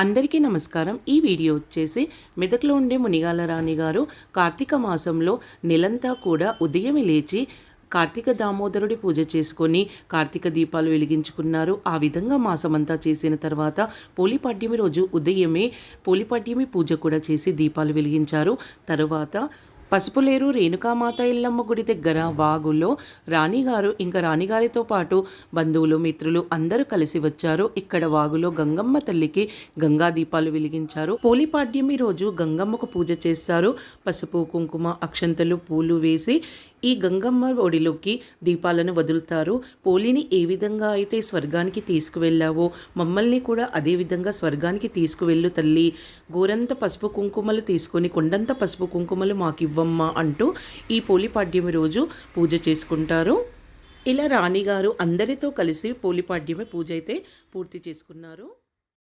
అందరికీ నమస్కారం. ఈ వీడియో వచ్చేసి మెదక్లో ఉండే మునిగాల రాణి గారు కార్తీక మాసంలో నెలంతా కూడా ఉదయం లేచి కార్తీక దామోదరుడి పూజ చేసుకొని కార్తీక దీపాలు వెలిగించుకున్నారు. ఆ విధంగా మాసమంతా చేసిన తర్వాత పోలిపాడ్యమి రోజు ఉదయమే పోలిపాడ్యమి పూజ కూడా చేసి దీపాలు వెలిగించారు. తర్వాత పసుపులేరు రేణుకామాత ఇల్లమ్మ గుడి దగ్గర వాగులో రాణిగారు ఇంకా రాణిగారితో పాటు బంధువులు మిత్రులు అందరూ కలిసి వచ్చారు. ఇక్కడ వాగులో గంగమ్మ తల్లికి గంగా దీపాలు వెలిగించారు. పోలిపాడ్యమి రోజు గంగమ్మకు పూజ చేస్తారు. పసుపు కుంకుమ అక్షంతలు పూలు వేసి ఈ గంగమ్మ ఒడిలోకి దీపాలను వదులుతారు. పోలిని ఏ విధంగా అయితే స్వర్గానికి తీసుకువెళ్ళావో మమ్మల్ని కూడా అదే విధంగా స్వర్గానికి తీసుకువెళ్ళు తల్లి. గోరంత పసుపు కుంకుమలు తీసుకొని కొండంత పసుపు కుంకుమలు మాకు ఇవ్వమ్మ అంటూ ఈ పోలిపాడ్యమి రోజు పూజ చేసుకుంటారు. ఇలా రాణిగారు అందరితో కలిసి పోలిపాడ్యమి పూజ అయితే పూర్తి చేసుకున్నారు.